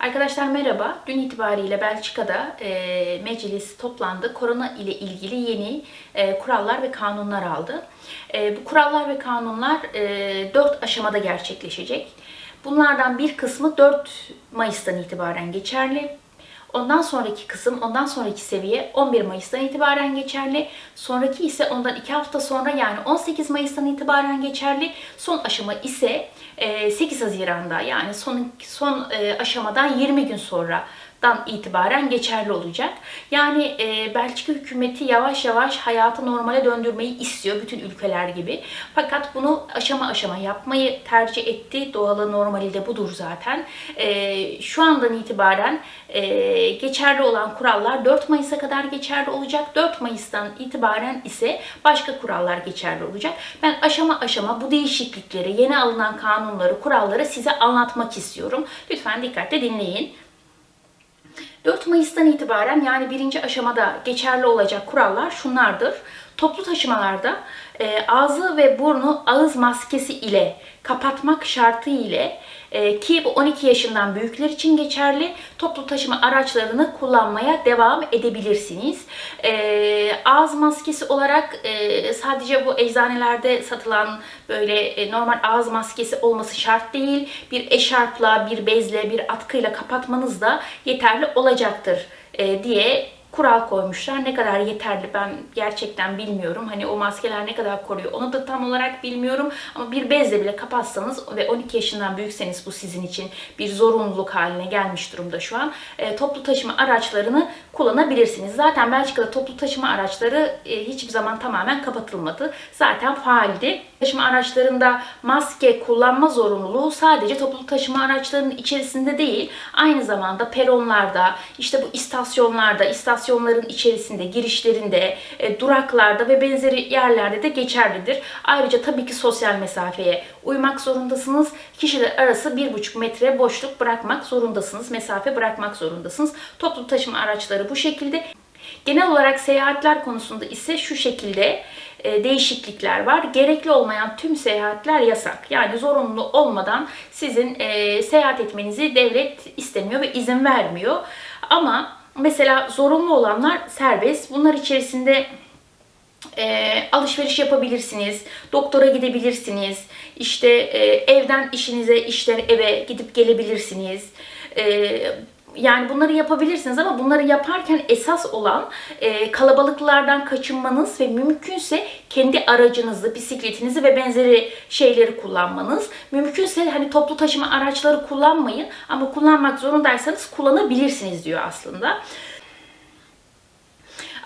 Arkadaşlar merhaba. Dün itibariyle Belçika'da e, meclis toplandı. Korona ile ilgili yeni e, kurallar ve kanunlar aldı. E, bu kurallar ve kanunlar e, 4 aşamada gerçekleşecek. Bunlardan bir kısmı 4 Mayıs'tan itibaren geçerli. Ondan sonraki kısım, ondan sonraki seviye 11 Mayıs'tan itibaren geçerli. Sonraki ise ondan 2 hafta sonra yani 18 Mayıs'tan itibaren geçerli. Son aşama ise e, 8 Haziran'da yani son, son e, aşamadan 20 gün sonra dan itibaren geçerli olacak. Yani e, Belçika hükümeti yavaş yavaş hayatı normale döndürmeyi istiyor bütün ülkeler gibi. Fakat bunu aşama aşama yapmayı tercih etti. Doğalı normali de budur zaten. E, şu andan itibaren e, geçerli olan kurallar 4 Mayıs'a kadar geçerli olacak. 4 Mayıs'tan itibaren ise başka kurallar geçerli olacak. Ben aşama aşama bu değişiklikleri, yeni alınan kanunları, kuralları size anlatmak istiyorum. Lütfen dikkatle dinleyin. 4 Mayıs'tan itibaren yani birinci aşamada geçerli olacak kurallar şunlardır. Toplu taşımalarda e, ağzı ve burnu ağız maskesi ile kapatmak şartı ile e, ki bu 12 yaşından büyükler için geçerli toplu taşıma araçlarını kullanmaya devam edebilirsiniz. E, ağız maskesi olarak e, sadece bu eczanelerde satılan böyle e, normal ağız maskesi olması şart değil. Bir eşarpla, bir bezle, bir atkıyla kapatmanız da yeterli olacaktır e, diye kural koymuşlar. Ne kadar yeterli ben gerçekten bilmiyorum. Hani o maskeler ne kadar koruyor onu da tam olarak bilmiyorum. Ama bir bezle bile kapatsanız ve 12 yaşından büyükseniz bu sizin için bir zorunluluk haline gelmiş durumda şu an. E, toplu taşıma araçlarını kullanabilirsiniz. Zaten Belçika'da toplu taşıma araçları e, hiçbir zaman tamamen kapatılmadı. Zaten faaldi. Taşıma araçlarında maske kullanma zorunluluğu sadece toplu taşıma araçlarının içerisinde değil, aynı zamanda peronlarda, işte bu istasyonlarda, istasyonların içerisinde, girişlerinde, e, duraklarda ve benzeri yerlerde de geçerlidir. Ayrıca tabii ki sosyal mesafeye uymak zorundasınız. Kişiler arası 1,5 metre boşluk bırakmak zorundasınız. Mesafe bırakmak zorundasınız. Toplu taşıma araçları bu şekilde. Genel olarak seyahatler konusunda ise şu şekilde e, değişiklikler var. Gerekli olmayan tüm seyahatler yasak. Yani zorunlu olmadan sizin e, seyahat etmenizi devlet istemiyor ve izin vermiyor. Ama mesela zorunlu olanlar serbest. Bunlar içerisinde e, alışveriş yapabilirsiniz, doktora gidebilirsiniz, işte e, evden işinize, işten eve gidip gelebilirsiniz. E, yani bunları yapabilirsiniz ama bunları yaparken esas olan e, kalabalıklardan kaçınmanız ve mümkünse kendi aracınızı, bisikletinizi ve benzeri şeyleri kullanmanız. Mümkünse hani toplu taşıma araçları kullanmayın ama kullanmak zorundaysanız kullanabilirsiniz diyor aslında.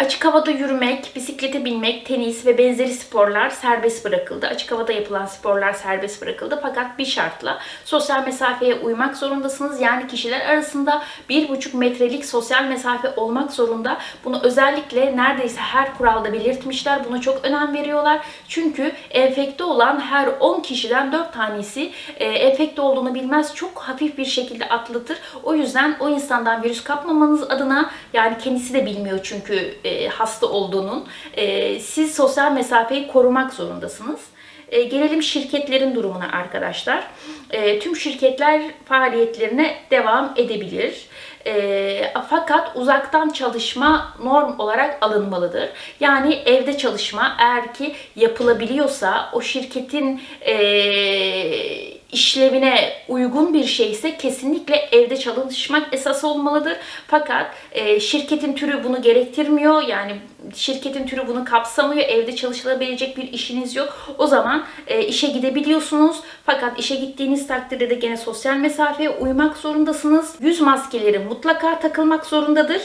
Açık havada yürümek, bisiklete binmek, tenis ve benzeri sporlar serbest bırakıldı. Açık havada yapılan sporlar serbest bırakıldı fakat bir şartla sosyal mesafeye uymak zorundasınız. Yani kişiler arasında 1,5 metrelik sosyal mesafe olmak zorunda. Bunu özellikle neredeyse her kuralda belirtmişler. Buna çok önem veriyorlar. Çünkü enfekte olan her 10 kişiden 4 tanesi e, enfekte olduğunu bilmez. Çok hafif bir şekilde atlatır. O yüzden o insandan virüs kapmamanız adına yani kendisi de bilmiyor çünkü e, hasta olduğunun e, siz sosyal mesafeyi korumak zorundasınız. E, gelelim şirketlerin durumuna arkadaşlar. E, tüm şirketler faaliyetlerine devam edebilir. E, fakat uzaktan çalışma norm olarak alınmalıdır. Yani evde çalışma eğer ki yapılabiliyorsa o şirketin e, işlevine uygun bir şeyse kesinlikle evde çalışmak esas olmalıdır. Fakat e, şirketin türü bunu gerektirmiyor. Yani şirketin türü bunu kapsamıyor. Evde çalışılabilecek bir işiniz yok. O zaman e, işe gidebiliyorsunuz. Fakat işe gittiğiniz takdirde de gene sosyal mesafeye uymak zorundasınız. Yüz maskeleri mutlaka takılmak zorundadır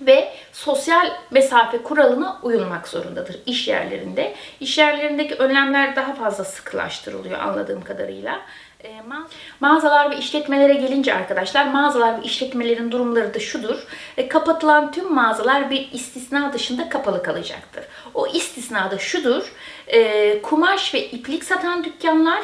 ve sosyal mesafe kuralına uyulmak zorundadır iş yerlerinde. İş yerlerindeki önlemler daha fazla sıkılaştırılıyor anladığım kadarıyla. E, ma- Mağazalar ve işletmelere gelince arkadaşlar mağazalar ve işletmelerin durumları da şudur. E, kapatılan tüm mağazalar bir istisna dışında kapalı kalacaktır. O istisna da şudur. E, kumaş ve iplik satan dükkanlar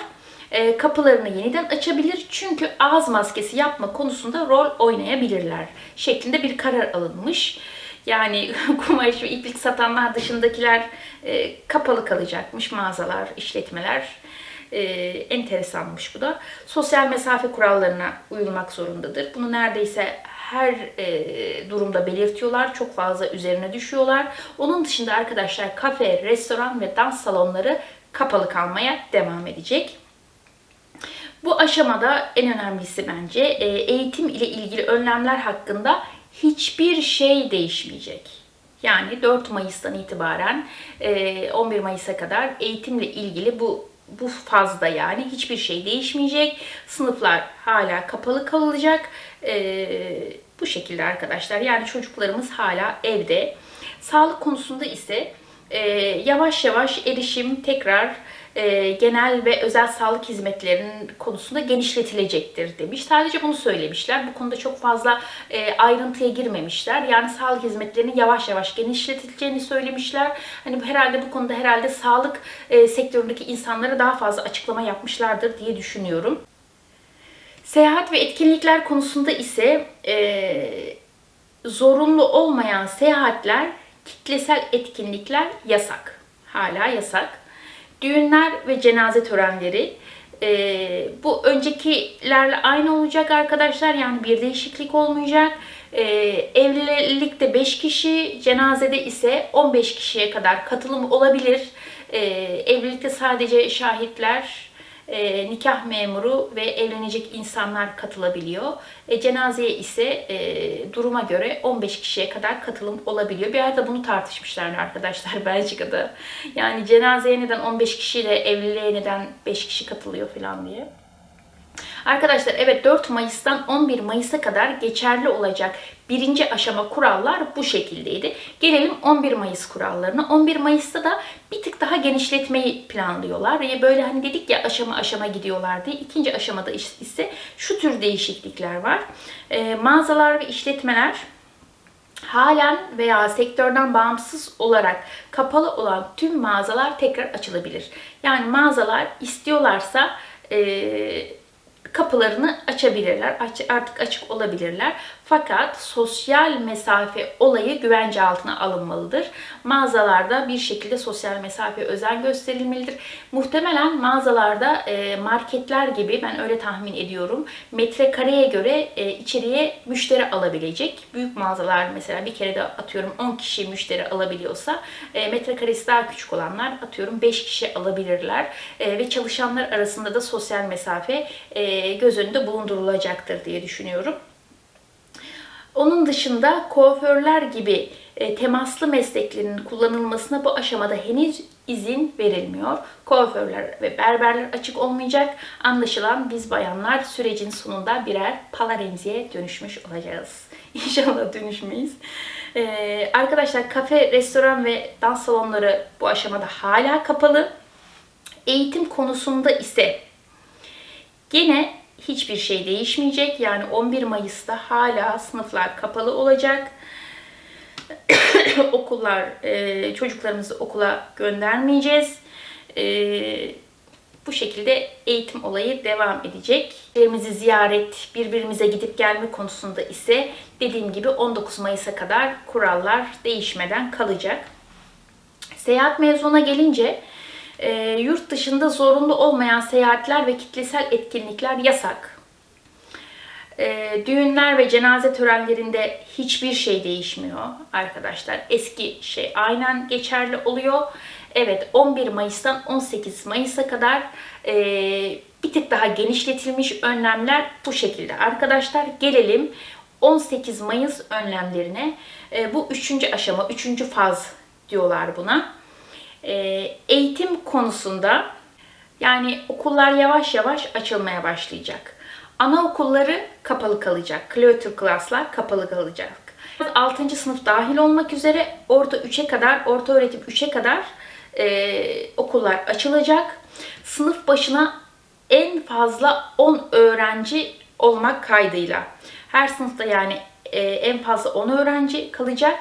e, kapılarını yeniden açabilir. Çünkü ağız maskesi yapma konusunda rol oynayabilirler şeklinde bir karar alınmış. Yani kumaş ve iplik satanlar dışındakiler e, kapalı kalacakmış mağazalar, işletmeler. e, enteresanmış bu da. Sosyal mesafe kurallarına uyulmak zorundadır. Bunu neredeyse her e, durumda belirtiyorlar. Çok fazla üzerine düşüyorlar. Onun dışında arkadaşlar kafe, restoran ve dans salonları kapalı kalmaya devam edecek. Bu aşamada en önemlisi bence e, eğitim ile ilgili önlemler hakkında hiçbir şey değişmeyecek. Yani 4 Mayıs'tan itibaren e, 11 Mayıs'a kadar eğitimle ilgili bu bu fazda yani hiçbir şey değişmeyecek. Sınıflar hala kapalı kalacak. E, bu şekilde arkadaşlar. Yani çocuklarımız hala evde. Sağlık konusunda ise e, yavaş yavaş erişim tekrar e, genel ve özel sağlık hizmetlerinin konusunda genişletilecektir demiş. Sadece bunu söylemişler. Bu konuda çok fazla e, ayrıntıya girmemişler. Yani sağlık hizmetlerinin yavaş yavaş genişletileceğini söylemişler. Hani herhalde bu konuda herhalde sağlık e, sektöründeki insanlara daha fazla açıklama yapmışlardır diye düşünüyorum. Seyahat ve etkinlikler konusunda ise e, zorunlu olmayan seyahatler, kitlesel etkinlikler yasak. Hala yasak. Düğünler ve cenaze törenleri e, bu öncekilerle aynı olacak arkadaşlar. Yani bir değişiklik olmayacak. E, evlilikte 5 kişi, cenazede ise 15 kişiye kadar katılım olabilir. E, evlilikte sadece şahitler, e, nikah memuru ve evlenecek insanlar katılabiliyor. E, cenazeye ise e, duruma göre 15 kişiye kadar katılım olabiliyor. Bir arada bunu tartışmışlar arkadaşlar Belçika'da. Yani cenazeye neden 15 kişiyle evliliğe neden 5 kişi katılıyor falan diye. Arkadaşlar evet 4 Mayıs'tan 11 Mayıs'a kadar geçerli olacak birinci aşama kurallar bu şekildeydi. Gelelim 11 Mayıs kurallarına. 11 Mayıs'ta da bir tık daha genişletmeyi planlıyorlar. Ve böyle hani dedik ya aşama aşama gidiyorlar diye. İkinci aşamada ise şu tür değişiklikler var. E, mağazalar ve işletmeler halen veya sektörden bağımsız olarak kapalı olan tüm mağazalar tekrar açılabilir. Yani mağazalar istiyorlarsa e, kapılarını açabilirler. Artık açık olabilirler. Fakat sosyal mesafe olayı güvence altına alınmalıdır. Mağazalarda bir şekilde sosyal mesafe özen gösterilmelidir. Muhtemelen mağazalarda e, marketler gibi ben öyle tahmin ediyorum. Metrekareye göre e, içeriye müşteri alabilecek. Büyük mağazalar mesela bir kere de atıyorum 10 kişi müşteri alabiliyorsa e, metrekaresi daha küçük olanlar atıyorum 5 kişi alabilirler. Ve çalışanlar arasında da sosyal mesafe göz önünde bulundurulacaktır diye düşünüyorum. Onun dışında kuaförler gibi e, temaslı mesleklerin kullanılmasına bu aşamada henüz izin verilmiyor. Kuaförler ve berberler açık olmayacak. Anlaşılan biz bayanlar sürecin sonunda birer palaremziye dönüşmüş olacağız. İnşallah dönüşmeyiz. Ee, arkadaşlar kafe, restoran ve dans salonları bu aşamada hala kapalı. Eğitim konusunda ise gene hiçbir şey değişmeyecek. Yani 11 Mayıs'ta hala sınıflar kapalı olacak. Okullar, e, çocuklarımızı okula göndermeyeceğiz. E, bu şekilde eğitim olayı devam edecek. Birbirimizi ziyaret, birbirimize gidip gelme konusunda ise dediğim gibi 19 Mayıs'a kadar kurallar değişmeden kalacak. Seyahat mevzuna gelince e, yurt dışında zorunlu olmayan seyahatler ve kitlesel etkinlikler yasak. E, düğünler ve cenaze törenlerinde hiçbir şey değişmiyor arkadaşlar. Eski şey aynen geçerli oluyor. Evet 11 Mayıs'tan 18 Mayıs'a kadar e, bir tık daha genişletilmiş önlemler bu şekilde. Arkadaşlar gelelim 18 Mayıs önlemlerine. E, bu üçüncü aşama, üçüncü faz diyorlar buna. E, eğitim konusunda yani okullar yavaş yavaş açılmaya başlayacak. Anaokulları kapalı kalacak. Cloture class'lar kapalı kalacak. 6. sınıf dahil olmak üzere orta 3'e kadar, orta öğretim 3'e kadar e, okullar açılacak. Sınıf başına en fazla 10 öğrenci olmak kaydıyla. Her sınıfta yani e, en fazla 10 öğrenci kalacak.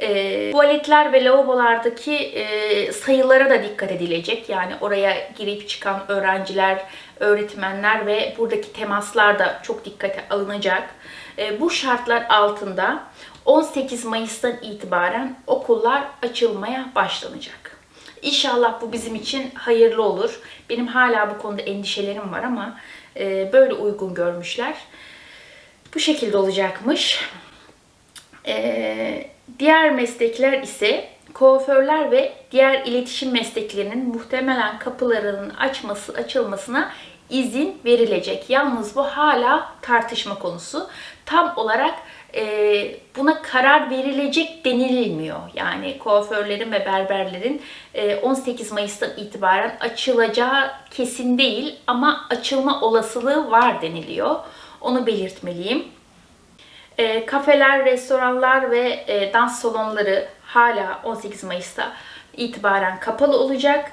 E, tuvaletler ve lavabolardaki e, sayılara da dikkat edilecek. Yani oraya girip çıkan öğrenciler, öğretmenler ve buradaki temaslar da çok dikkate alınacak. E, bu şartlar altında 18 Mayıs'tan itibaren okullar açılmaya başlanacak. İnşallah bu bizim için hayırlı olur. Benim hala bu konuda endişelerim var ama e, böyle uygun görmüşler. Bu şekilde olacakmış. Ee, diğer meslekler ise kuaförler ve diğer iletişim mesleklerinin muhtemelen kapılarının açması açılmasına izin verilecek. Yalnız bu hala tartışma konusu. Tam olarak e, buna karar verilecek denilmiyor. Yani kuaförlerin ve berberlerin e, 18 Mayıs'tan itibaren açılacağı kesin değil ama açılma olasılığı var deniliyor. Onu belirtmeliyim. E, kafeler, restoranlar ve e, dans salonları hala 18 Mayıs'ta itibaren kapalı olacak.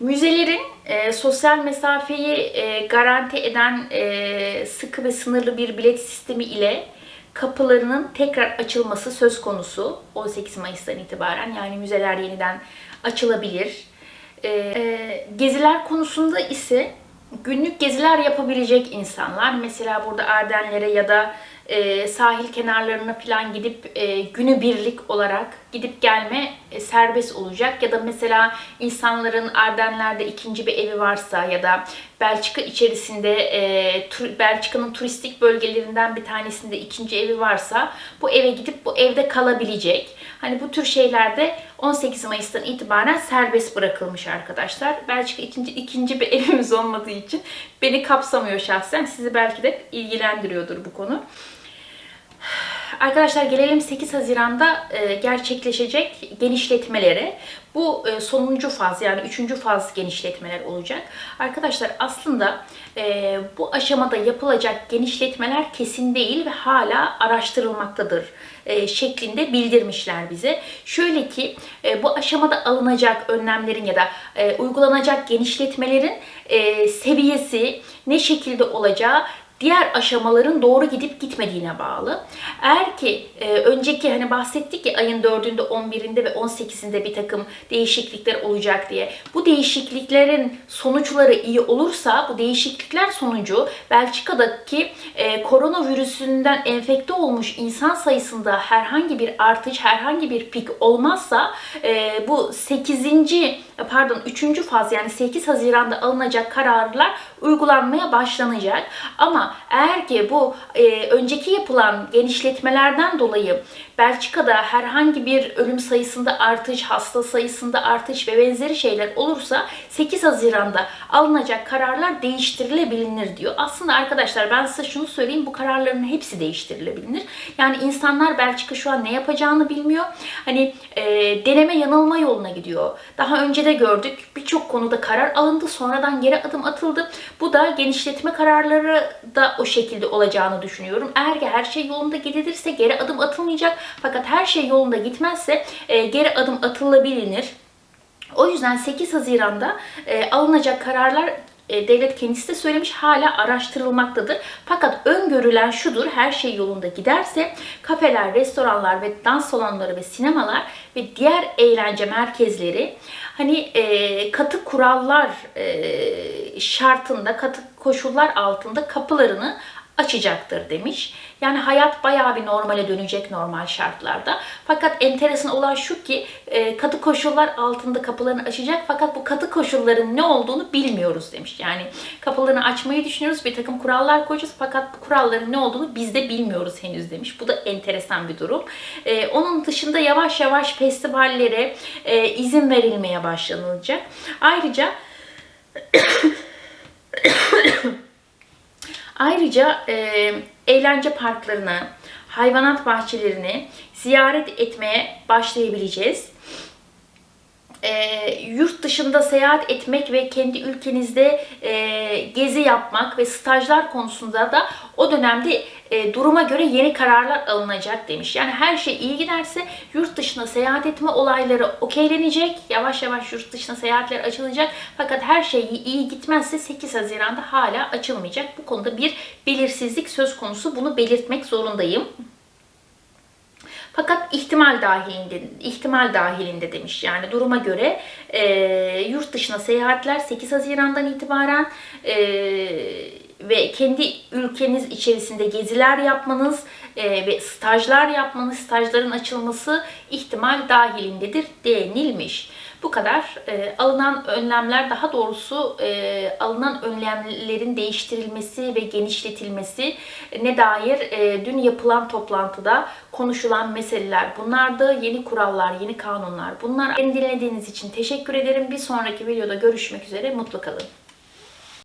Müzelerin e, sosyal mesafeyi e, garanti eden e, sıkı ve sınırlı bir bilet sistemi ile kapılarının tekrar açılması söz konusu 18 Mayıs'tan itibaren. Yani müzeler yeniden açılabilir. E, e, geziler konusunda ise günlük geziler yapabilecek insanlar mesela burada Ardenlere ya da e, sahil kenarlarına falan gidip e, günübirlik olarak gidip gelme e, serbest olacak ya da mesela insanların Ardenler'de ikinci bir evi varsa ya da Belçika içerisinde e, tur, Belçika'nın turistik bölgelerinden bir tanesinde ikinci evi varsa bu eve gidip bu evde kalabilecek. Hani bu tür şeylerde 18 Mayıs'tan itibaren serbest bırakılmış arkadaşlar. Belçika ikinci, ikinci bir evimiz olmadığı için beni kapsamıyor şahsen. Sizi belki de ilgilendiriyordur bu konu. Arkadaşlar gelelim 8 Haziran'da e, gerçekleşecek genişletmelere. Bu e, sonuncu faz yani üçüncü faz genişletmeler olacak. Arkadaşlar aslında e, bu aşamada yapılacak genişletmeler kesin değil ve hala araştırılmaktadır şeklinde bildirmişler bize. Şöyle ki bu aşamada alınacak önlemlerin ya da uygulanacak genişletmelerin seviyesi ne şekilde olacağı diğer aşamaların doğru gidip gitmediğine bağlı. Eğer ki e, önceki hani bahsettik ya ayın 4'ünde, 11'inde ve 18'inde bir takım değişiklikler olacak diye. Bu değişikliklerin sonuçları iyi olursa bu değişiklikler sonucu Belçika'daki e, koronavirüsünden enfekte olmuş insan sayısında herhangi bir artış, herhangi bir pik olmazsa e, bu 8. pardon 3. faz yani 8 Haziran'da alınacak kararlar uygulanmaya başlanacak. Eğer ki bu e, önceki yapılan genişletmelerden dolayı Belçika'da herhangi bir ölüm sayısında artış, hasta sayısında artış ve benzeri şeyler olursa 8 Haziran'da alınacak kararlar değiştirilebilir diyor. Aslında arkadaşlar ben size şunu söyleyeyim bu kararların hepsi değiştirilebilir. Yani insanlar Belçika şu an ne yapacağını bilmiyor. Hani e, deneme yanılma yoluna gidiyor. Daha önce de gördük birçok konuda karar alındı sonradan geri adım atıldı. Bu da genişletme kararları da o şekilde olacağını düşünüyorum. Eğer ki her şey yolunda gidilirse geri adım atılmayacak. Fakat her şey yolunda gitmezse e, geri adım atılabilir. O yüzden 8 Haziran'da e, alınacak kararlar e, devlet kendisi de söylemiş hala araştırılmaktadır. Fakat öngörülen şudur her şey yolunda giderse kafeler, restoranlar ve dans salonları ve sinemalar ve diğer eğlence merkezleri hani e, katı kurallar e, şartında, katı koşullar altında kapılarını açacaktır demiş. Yani hayat bayağı bir normale dönecek normal şartlarda. Fakat enteresan olan şu ki e, katı koşullar altında kapılarını açacak fakat bu katı koşulların ne olduğunu bilmiyoruz demiş. Yani kapılarını açmayı düşünüyoruz bir takım kurallar koyacağız fakat bu kuralların ne olduğunu biz de bilmiyoruz henüz demiş. Bu da enteresan bir durum. E, onun dışında yavaş yavaş festivallere e, izin verilmeye başlanılacak. Ayrıca Ayrıca e, eğlence parklarını, hayvanat bahçelerini ziyaret etmeye başlayabileceğiz. E, yurt dışında seyahat etmek ve kendi ülkenizde e, gezi yapmak ve stajlar konusunda da o dönemde e, duruma göre yeni kararlar alınacak demiş. Yani her şey iyi giderse yurt dışına seyahat etme olayları okeylenecek. Yavaş yavaş yurt dışına seyahatler açılacak. Fakat her şey iyi gitmezse 8 Haziran'da hala açılmayacak. Bu konuda bir belirsizlik söz konusu. Bunu belirtmek zorundayım. Fakat ihtimal dahilinde, ihtimal dahilinde demiş. Yani duruma göre e, yurt dışına seyahatler 8 Haziran'dan itibaren e, ve kendi ülkeniz içerisinde geziler yapmanız e, ve stajlar yapmanız, stajların açılması ihtimal dahilindedir denilmiş. Bu kadar. E, alınan önlemler daha doğrusu e, alınan önlemlerin değiştirilmesi ve genişletilmesi ne dair dün yapılan toplantıda konuşulan meseleler bunlardı. Yeni kurallar, yeni kanunlar bunlar. Beni dinlediğiniz için teşekkür ederim. Bir sonraki videoda görüşmek üzere. Mutlu kalın.